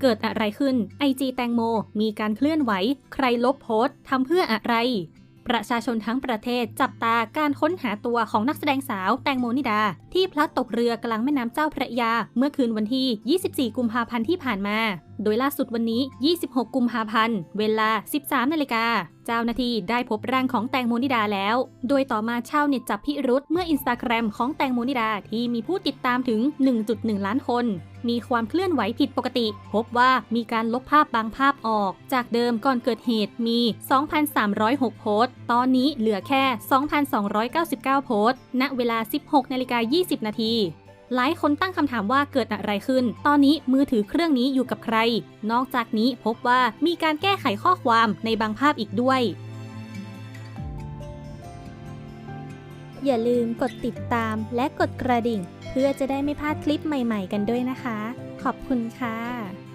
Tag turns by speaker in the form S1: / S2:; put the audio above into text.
S1: เกิดอะไรขึ้นไอจีแตงโม มีการเคลื่อนไหว ใครลบโพสต์ทำเพื่ออะไร ประชาชนทั้งประเทศจับตาการค้นหาตัวของนักแสดงสาวแตงโมนิดา ที่พลัดตกเรือกลางแม่น้ำเจ้าพระยา เมื่อคืนวันที่ 24 กุมภาพันธ์ที่ผ่านมา โดยล่าสุดวันนี้ 26 กุมภาพันธ์ เวลา 13 นาฬิกา เจ้าหน้าที่ได้พบร่างของแตงโมนิดาแล้ว โดยต่อมาชาวเน็ตจับพิรุษเมื่ออินสตาแกรมของแตงโมนิดาที่มีผู้ติดตามถึง 1.1 ล้านคน มีความเคลื่อนไหวผิดปกติ พบว่ามีการลบภาพบางภาพออก จากเดิมก่อนเกิดเหตุมี 2,306 โพสต์ ตอนนี้เหลือแค่ 2,299 โพสต์ ณ เวลา 16 นาฬิกา 20 นาที หลายคนตั้งคำถามว่าเกิดอะไรขึ้น ตอนนี้มือถือเครื่องนี้อยู่กับใคร นอกจากนี้พบว่ามีการแก้ไขข้อความในบางภาพอีกด้วย
S2: อย่าลืมกดติดตามและกดกระดิ่ง เพื่อจะได้ไม่พลาดคลิปใหม่ ๆ กันด้วยนะคะ ขอบคุณค่ะ